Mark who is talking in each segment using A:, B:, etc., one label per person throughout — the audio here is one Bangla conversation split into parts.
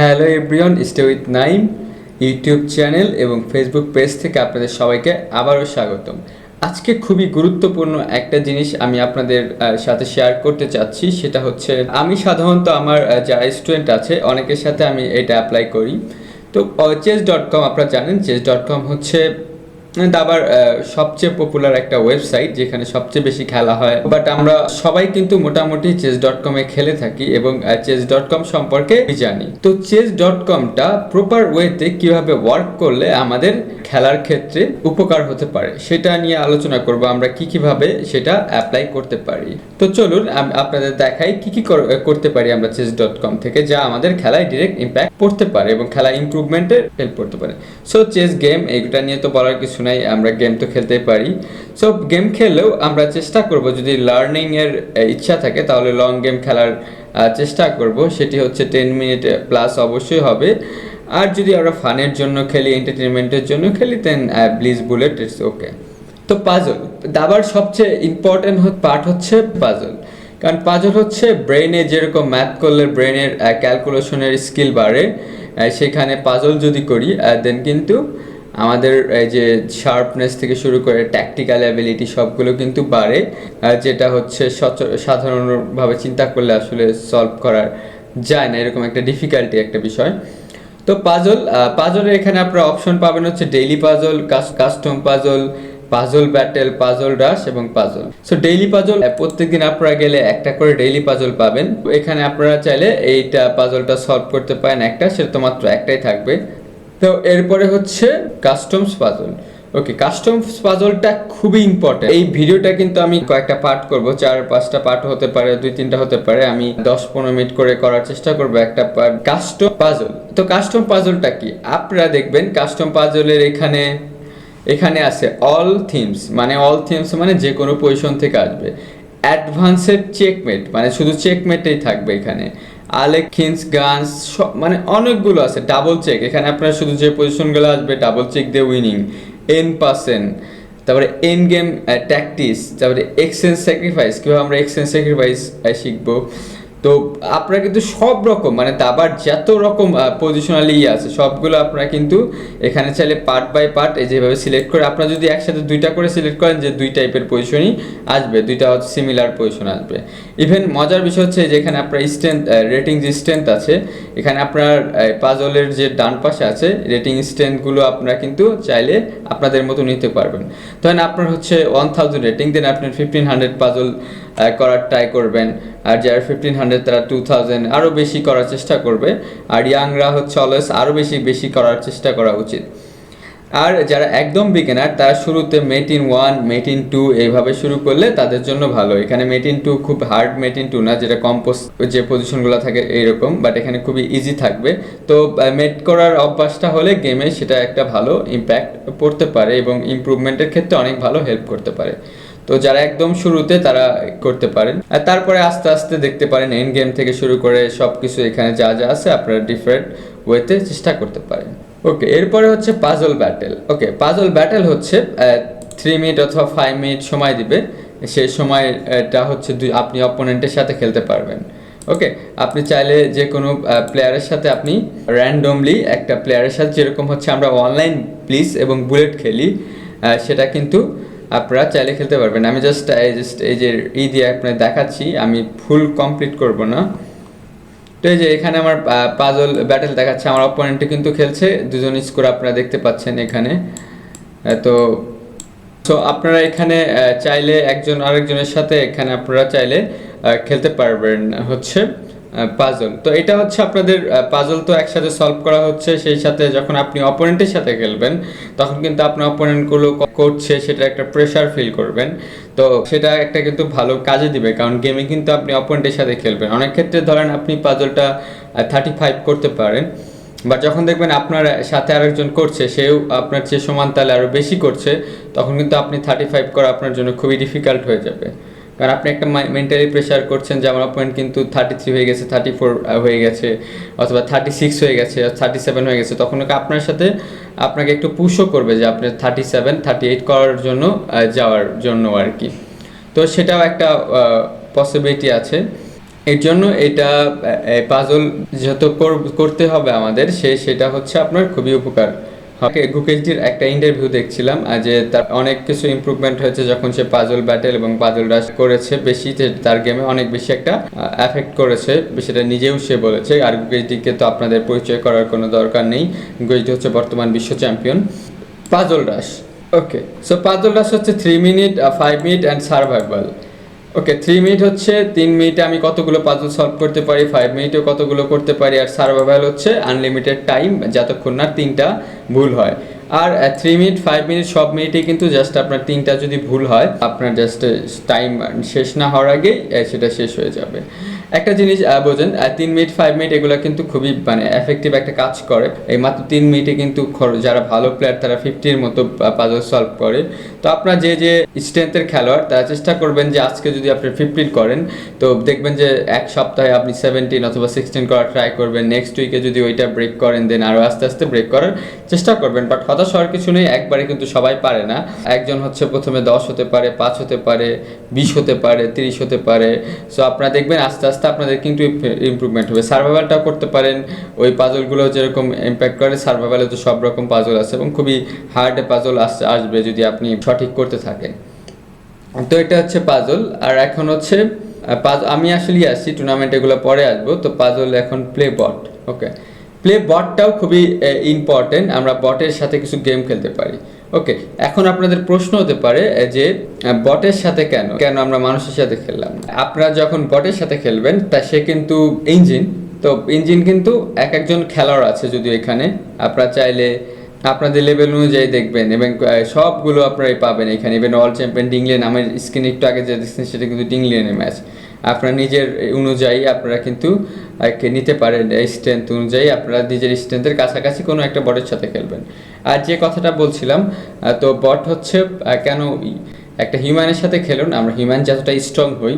A: Hello everyone stay with Naim YouTube channel এবং ফেসবুক পেজ থেকে আপনাদের সবাইকে আবারও স্বাগতম। আজকে খুবই গুরুত্বপূর্ণ একটা জিনিস আমি আপনাদের সাথে শেয়ার করতে চাচ্ছি, সেটা হচ্ছে আমি সাধারণত আমার যারা স্টুডেন্ট আছে, অনেকের সাথে আমি এটা অ্যাপ্লাই করি। তো চেস ডট কম আপনারা জানেন চেস ডট কম হচ্ছে দাবার সবচেয়ে পপুলার একটা ওয়েবসাইট যেখানে সবচেয়ে বেশি খেলা হয়। বাট আমরা সবাই কিন্তু মোটামুটি চেস ডট কমে খেলে থাকি এবং চেস ডট কম সম্পর্কে জানি। তো চেস ডট কমটা প্রপার ওয়েতে কীভাবে ওয়ার্ক করলে আমাদের খেলার ক্ষেত্রে উপকার হতে পারে, সেটা নিয়ে আলোচনা করব। আমরা কি কীভাবে সেটা অ্যাপ্লাই করতে পারি? তো চলুন আপনাদের দেখাই কি কি কর- করতে পারি আমরা চেস ডট কম থেকে, যা আমাদের খেলায় ডিরেক্ট ইম্প্যাক্ট পড়তে পারে এবং খেলা ইমপ্রুভমেন্টের হেল্প করতে পারে। সো চেস গেম এইটা নিয়ে তো বলার কিছু নাই আমরা গেম তো খেলতেই পারি। সো গেম খেললেও আমরা চেষ্টা করব, যদি লার্নিং এর ইচ্ছা থাকে, তাহলে লং গেম খেলার চেষ্টা করব। সেটি হচ্ছে টেন মিনিট প্লাস অবশ্যই হবে। আর যদি আমরা ফানের জন্য খেলি এন্টারটেনমেন্টের জন্য খেলি দেন ব্লিজ বুলেট ইটস ওকে তো পাজল দাবার সবচেয়ে ইম্পর্টেন্ট পার্ট হচ্ছে পাজল কারণ পাজল হচ্ছে ব্রেনে যেরকম ম্যাথ করলে ব্রেনের ক্যালকুলেশনের স্কিল বাড়ে সেখানে পাজল যদি করি দেন কিন্তু আমাদের এই যে শার্পনেস থেকে শুরু করে ট্যাকটিক্যাল অ্যাবিলিটি সবগুলো কিন্তু বাড়ে যেটা হচ্ছে সাধারণভাবে চিন্তা করলে আসলে সলভ করার যায় না, এরকম একটা ডিফিকাল্টি একটা বিষয়। তো পাজল পাজলের এখানে আপনারা অপশন পাবেন হচ্ছে daily puzzle custom puzzle puzzle battle puzzle rush এবং পাজল সো ডেইলি পাজল প্রত্যেকদিন আপনারা গেলে একটা করে ডেইলি পাজল পাবেন। এখানে আপনারা চাইলে এইটা পাজলটা সলভ করতে পারেন একটা, সেটা তো মাত্র একটাই থাকবে। তো এরপরে হচ্ছে কাস্টমস পাজল ওকে কাস্টমস পাজলটা খুবই ইম্পর্টেন্ট এই ভিডিওটা কিন্তু আমি কয়েকটা পার্ট করব। চার, পাঁচটা পার্ট হতে পারে, দুই, তিনটা হতে পারে। আমি দশ, পনেরো মিনিট করে করার চেষ্টা করব একটা পার্ট কাস্টম পাজল তো কাস্টম পাজলটা কি? আপনারা দেখবেন কাস্টম পাজলের এখানে এখানে আছে অল থিমস মানে অল থিমস মানে যে কোনো পজিশন থেকে আসবে। অ্যাডভান্সেড চেকমেট মানে শুধু চেকমেটেই থাকবে এখানে। আলেকিন্স গানস সব মানে অনেকগুলো আছে ডাবল চেক এখানে আপনার শুধু যে পজিশনগুলো আসবে ডাবল চেক দিয়ে উইনিং এন পার্সেন্ট তারপরে এন গেম ট্যাকটিস তারপরে এক্সচেঞ্জ স্যাক্রিফাইস কীভাবে আমরা এক্সচেঞ্জ স্যাক্রিফাইস শিখব? তো আপনারা কিন্তু সব রকম মানে দাবার যত রকম পজিশনালি ইয়ে আছে, সবগুলো আপনারা কিন্তু এখানে চাইলে পার্ট বাই পার্ট এই যেভাবে সিলেক্ট করে, আপনারা যদি একসাথে দুইটা করে সিলেক্ট করেন যে দুই টাইপের পজিশনই আসবে, দুইটা হচ্ছে সিমিলার পজিশন আসবে। ইভেন মজার বিষয় হচ্ছে যেখানে আপনার স্ট্রেংথ রেটিং যে স্ট্রেন্থ আছে, এখানে আপনার পাজলের যে ডান পাশে আছে রেটিং স্ট্রেন্থগুলো আপনারা কিন্তু চাইলে আপনাদের মতো নিতে পারবেন। ধরেন আপনার হচ্ছে ওয়ান থাউজেন্ড রেটিং দেন আপনার ফিফটিন হান্ড্রেড পাজল করার ট্রাই করবেন। আর যারা ফিফটিন হান্ড্রেড তারা টু থাউজেন্ড আরও বেশি করার চেষ্টা করবে। আর ইয়াংরা হচ্ছে অলওয়েজ আরও বেশি বেশি করার চেষ্টা করা উচিত। আর যারা একদম বিগিনার তারা শুরুতে মেটিন ওয়ান মেটিন টু এইভাবে শুরু করলে তাদের জন্য ভালো। এখানে মেটিন টু খুব হার্ড মেটিন টু না, যেটা কম্পোজ যে পজিশনগুলো থাকে এইরকম বাট এখানে খুবই ইজি থাকবে। তো মেট করার অভ্যাসটা হলে গেমে সেটা একটা ভালো ইম্প্যাক্ট পড়তে পারে এবং ইমপ্রুভমেন্টের ক্ষেত্রে অনেক ভালো হেল্প করতে পারে। তো যারা একদম শুরুতে তারা করতে পারেন। আর তারপরে আস্তে আস্তে দেখতে পারেন এন্ড গেম থেকে শুরু করে সব কিছু এখানে যা যা আছে আপনারা ডিফারেন্ট ওয়েতে চেষ্টা করতে পারেন। ওকে এরপরে হচ্ছে puzzle battle okay puzzle battle হচ্ছে থ্রি মিনিট অথবা ফাইভ মিনিট সময় দিবে। সেই সময়টা হচ্ছে দুই, আপনি অপোনেন্টের সাথে খেলতে পারবেন। ওকে আপনি চাইলে যে কোনো প্লেয়ারের সাথে আপনি র্যান্ডমলি একটা প্লেয়ারের সাথে, যেরকম হচ্ছে আমরা অনলাইন প্লিজ এবং বুলেট খেলি সেটা কিন্তু আপনারা চাইলে খেলতে পারবেন। আমি জাস্ট এই জাস্ট এই যে ই দিয়ে আপনাদের দেখাচ্ছি, আমি ফুল কমপ্লিট করব না। তো এই যে এখানে আমার পাজল ব্যাটেল দেখাচ্ছে, আমার অপোনেন্টে কিন্তু খেলছে দুজন স্কোর আপনারা দেখতে পাচ্ছেন এখানে। তো তো আপনারা এখানে চাইলে একজন আরেকজনের সাথে এখানে আপনারা চাইলে খেলতে পারবেন, হচ্ছে। পাজল তো এটা হচ্ছে আপনাদের পাজল তো একসাথে সলভ করা হচ্ছে, সেই সাথে যখন আপনি অপোনেন্টের সাথে খেলবেন, তখন কিন্তু আপনার অপোনেন্টগুলো করছে, সেটা একটা প্রেশার ফিল করবেন। তো সেটা একটা কিন্তু ভালো কাজে দিবে, কারণ গেমে কিন্তু আপনি অপোনেন্টের সাথে খেলবেন। অনেক ক্ষেত্রে ধরেন আপনি পাজলটা থার্টি ফাইভ করতে পারেন বা যখন দেখবেন আপনার সাথে আরেকজন করছে, সেও আপনার চেয়ে সমান তালে আরও বেশি করছে, তখন কিন্তু আপনি থার্টি ফাইভ করা আপনার জন্য খুবই ডিফিকাল্ট হয়ে যাবে। কারণ আপনি একটা মেন্টালি প্রেশার করছেন যে আমার পয়েন্ট কিন্তু থার্টি থ্রি হয়ে গেছে থার্টি ফোর হয়ে গেছে, অথবা থার্টি সিক্স হয়ে গেছে থার্টি সেভেন হয়ে গেছে। তখন আপনার সাথে আপনাকে একটু পুশও করবে যে আপনি থার্টি সেভেন থার্টি এইট করার জন্য যাওয়ার জন্য আর কি। তো সেটাও একটা পসিবিলিটি আছে। এর জন্য এটা পাজল কর- করতে হবে আমাদের, সে সেটা হচ্ছে আপনার খুবই উপকার। ওকে গুকেলটির একটা ইন্টারভিউ দেখছিলাম যে তার অনেক কিছু ইমপ্রুভমেন্ট হয়েছে যখন সে পাজল ব্যাটেল এবং পাজল রাশ করেছে, বেশি তার গেমে অনেক বেশি একটা এফেক্ট করেছে, সেটা নিজেও সে বলেছে, আর গুকেলটিকে তো আপনাদের পরিচয় করার কোনো দরকার নেই গুকেলটি হচ্ছে বর্তমান বিশ্ব champion puzzle rush okay so puzzle rush হচ্ছে three minute five minute and survival okay three minute হচ্ছে, তিন মিনিটে আমি কতগুলো পাজল সলভ করতে পারি ফাইভ মিনিটে কতগুলো করতে পারি, আর সার্ভাইভাল হচ্ছে আনলিমিটেড টাইম যতক্ষণ না তিনটা ভুল হয়। আর থ্রি মিনিট ফাইভ মিনিট সব মিনিটে কিন্তু জাস্ট আপনার তিনটা যদি ভুল হয়, আপনার জাস্ট টাইম শেষ না হওয়ার আগেই সেটা শেষ হয়ে যাবে। একটা জিনিস বোঝেন তিন মিনিট ফাইভ মিনিট এগুলো কিন্তু খুবই মানে এফেক্টিভ একটা কাজ করে। এই মাত্র তিন মিনিটে কিন্তু যারা ভালো প্লেয়ার তারা ফিফটির মতো পাজল সলভ করে। তো আপনার যে যে স্ট্রেংথের খেলোয়াড়, তারা চেষ্টা করবেন যে, আজকে যদি আপনি ফিফটিন করেন, তো দেখবেন যে, এক সপ্তাহে আপনি সেভেন্টিন অথবা সিক্সটিন করার ট্রাই করবেন। নেক্সট উইকে যদি ওইটা ব্রেক করেন দেন আরও আস্তে আস্তে ব্রেক করার চেষ্টা করবেন। বাট হতাশ হওয়ার কিছু নেই, একবারে কিন্তু সবাই পারে না। একজন হচ্ছে প্রথমে দশ হতে পারে, পাঁচ হতে পারে, বিশ হতে পারে, তিরিশ হতে পারে। সো আপনারা দেখবেন আস্তে আস্তে আপনাদের কিন্তু ইম্প্রুভমেন্ট হবে। সার্ভাইভালটাও করতে পারেন। ওই পাজলগুলো যেরকম ইম্প্যাক্ট করে সার্ভাইভালে তো সব রকম পাজল আছে এবং খুবই হার্ড পাজল আসতে আসবে যদি আপনি সঠিক করতে থাকেন। তো এটা হচ্ছে পাজল আর এখন হচ্ছে আমি আসলেই আসছি টুর্নামেন্ট এগুলো পরে আসব। তো পাজল এখন প্লে বট ওকে প্লে বটটাও খুবই ইম্পর্টেন্ট আমরা বটের সাথে কিছু গেম খেলতে পারি। ওকে এখন আপনাদের প্রশ্ন হতে পারে যে বটের সাথে কেন? কেন আমরা মানুষের সাথে খেললাম? আপনারা যখন বটের সাথে খেলবেন, তা সে কিন্তু ইঞ্জিন তো ইঞ্জিন কিন্তু এক একজন খেলোয়াড় আছে যদি এখানে। আপনারা চাইলে আপনাদের লেভেল অনুযায়ী দেখবেন এবং সবগুলো আপনারাই পাবেন। এখানে ইভেন অল চ্যাম্পিয়ন ডিংলেন আমার স্ক্রিন একটু আগে যে দেখছেন সেটা কিন্তু ডিংলেনের ম্যাচ আপনারা নিজের অনুযায়ী আপনারা কিন্তু নিতে পারেন স্ট্রেংথ অনুযায়ী আপনারা নিজের স্ট্রেংথের কাছাকাছি কোনো একটা বটের সাথে খেলবেন। আর যে কথাটা বলছিলাম তো বট হচ্ছে কেন একটা হিউম্যানের সাথে খেলুন? আমরা হিউম্যান যতটা স্ট্রং হই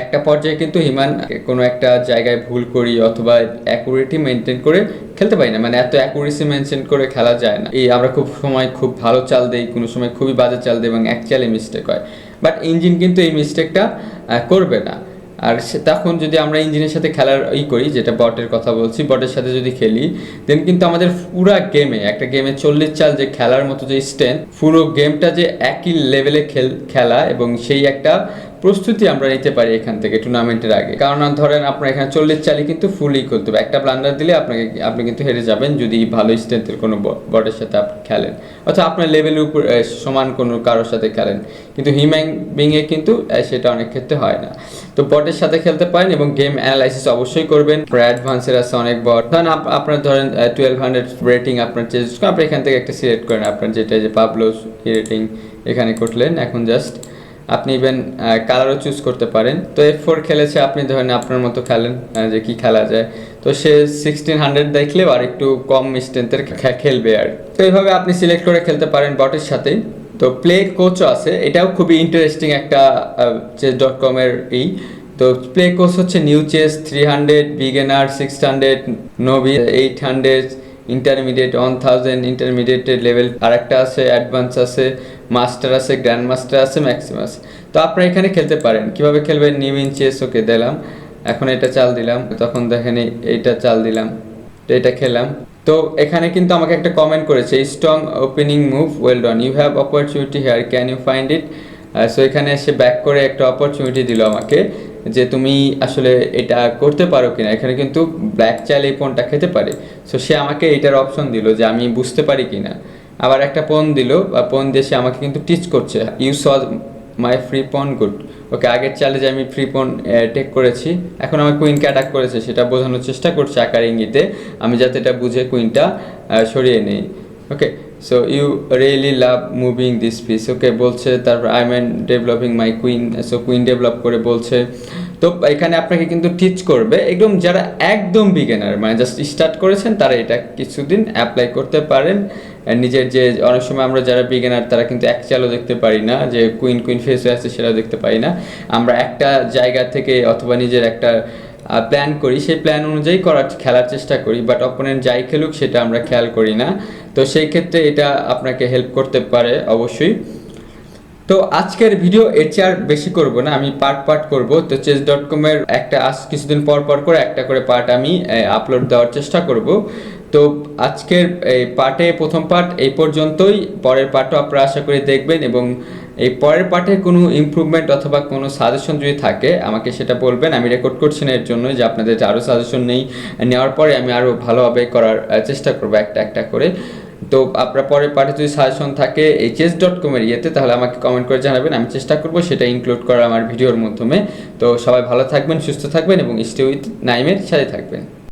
A: একটা পর্যায়ে কিন্তু হিমান কোনো একটা জায়গায় ভুল করি অথবা অ্যাকুরেটি মেনটেন করে খেলতে পারি না। মানে এত অ্যাকুরেসি মেনটেন করে খেলা যায় না। এই আমরা খুব সময় খুব ভালো চাল দেই, কোনো সময় খুবই বাজে চাল দিই এবং অ্যাকচুয়ালি মিস্টেক হয়। বাট ইঞ্জিন কিন্তু এই মিস্টেকটা করবে না। আর তখন যদি আমরা ইঞ্জিনের সাথে খেলার ই করি, যেটা বটের কথা বলছি বটের সাথে যদি খেলি দেন কিন্তু আমাদের পুরা গেমে একটা গেমে চল্লিশ চাল যে খেলার মতো যে স্ট্রেংথ পুরো গেমটা যে একই লেভেলে খেল, খেলা এবং সেই একটা প্রস্তুতি আমরা নিতে পারি এখান থেকে টুর্নামেন্টের আগে। কারণ ধরেন আপনার এখানে চল্লিশ চালই কিন্তু ফুলই করতে হবে একটা ব্লান্ডার দিলে আপনাকে, আপনি কিন্তু হেরে যাবেন যদি ভালো স্ট্রেন্থের কোনো বটের সাথে আপনি খেলেন। অর্থাৎ আপনার লেভেলের উপর সমান কোনো কারোর সাথে খেলেন। কিন্তু হিম্যাং বিংয়ে কিন্তু সেটা অনেক ক্ষেত্রে হয় না। তো বটের সাথে খেলতে পারেন এবং গেম অ্যানালাইসিস অবশ্যই করবেন। অ্যাডভান্সের আছে অনেক বট ধরেন আপনার ধরেন টুয়েলভ হান্ড্রেড রেটিং আপনার চেঞ্জ আপনি এখান থেকে একটা সিলেক্ট করেন। আপনার যেটা যে পাবলোস রেটিং এখানে করলেন, এখন জাস্ট আপনি ইভেন কালারও চুজ করতে পারেন। তো এফ ফোর খেলেছে, আপনি ধরেন আপনার মতো খেলেন যে কি খেলা যায়। তো সে সিক্সটিন হান্ড্রেড দেখলেও আর একটু কম স্ট্রেন্থের খেলবে আর। তো এইভাবে আপনি সিলেক্ট করে খেলতে পারেন বটের সাথেই। তো প্লে কোচও আছে, এটাও খুবই ইন্টারেস্টিং একটা চেস ডট কমের ই। তো প্লে কোচ হচ্ছে new chess three hundred beginner six hundred novice eight hundred intermediate one thousand ইন্টারমিডিয়েটের level আর একটা আছে অ্যাডভান্স আছে। মাস্টার আছে গ্র্যান্ড মাস্টার আছে। ম্যাক্সিমাস তো আপনারা এখানে খেলতে পারেন। কীভাবে খেলবেন? ইন চেস ওকে দিলাম। এখন এটা চাল দিলাম। তখন দেখেন এই- এইটা চাল দিলাম। তো এটা খেলাম। তো এখানে কিন্তু আমাকে একটা কমেন্ট করেছে strong opening move well done you have opportunity here can you find it so এখানে এসে ব্যাক করে একটা অপরচুনিটি দিল আমাকে, যে তুমি আসলে এটা করতে পারো কিনা। এখানে কিন্তু ব্ল্যাক চাইলে এই পণটা খেতে পারে। সো সে আমাকে এটার অপশন দিল যে আমি বুঝতে পারি কিনা। আবার একটা পণ দিল, বা পণ দিয়ে সে আমাকে কিন্তু টিচ করছে। You saw my free pawn good okay আগের চ্যালেঞ্জে আমি ফ্রি পন টেক করেছি। এখন আমার কুইনকে অ্যাটাক করেছে, সেটা বোঝানোর চেষ্টা করছে আকার ইঙ্গিতে। আমি যাতে এটা বুঝে কুইনটা সরিয়ে নেই। Okay so you really love moving this piece okay বলছে, তারপর I man developing my queen so queen develop করে বলছে, তো এখানে আপনাকে কিন্তু টিচ করবে। একদম যারা একদম বিগিনার মানে জাস্ট স্টার্ট করেছেন, তারা এটা কিছুদিন অ্যাপ্লাই করতে পারেন। নিজের যে অনেক সময় আমরা যারা বিগিনার তারা কিন্তু এক চালও দেখতে পারি না, যে কুইন কুইন ফেস হয়ে আছে সেটাও দেখতে পারি না। আমরা একটা জায়গা থেকে অথবা নিজের একটা প্ল্যান করি, সেই প্ল্যান অনুযায়ী করার, খেলার চেষ্টা করি বাট অপোনেন্ট যাই খেলুক সেটা আমরা খেয়াল করি না। তো সেই ক্ষেত্রে এটা আপনাকে হেল্প করতে পারে অবশ্যই। তো আজকের ভিডিও এর চেয়ে বেশি করব না, আমি পার্ট পার্ট করব। তো চেস ডট কমের একটা আজ কিছুদিন পর পর করে একটা করে পার্ট আমি আপলোড দেওয়ার চেষ্টা করব। তো আজকের এই পার্টে প্রথম পার্ট এই পর্যন্তই। পরের পার্টও আপনারা আশা করি দেখবেন এবং এই পরের পার্টে কোনো ইমপ্রুভমেন্ট অথবা কোনো সাজেশন যদি থাকে, আমাকে সেটা বলবেন। আমি রেকর্ড করছি না এর জন্য যে আপনাদের আরও সাজেশন নেই, নেওয়ার পরে আমি আরও ভালোভাবে করার চেষ্টা করব একটা একটা করে। তো আপনার পরের পার্টে যদি সাজেশন থাকে এই চেস ডট কমের ইয়েতে, তাহলে আমাকে কমেন্ট করে জানাবেন। আমি চেষ্টা করব সেটা ইনক্লুড করার আমার ভিডিওর মাধ্যমে। তো সবাই ভালো থাকবেন, সুস্থ থাকবেন এবং স্টে উইথ নাইমের সাথে থাকবেন।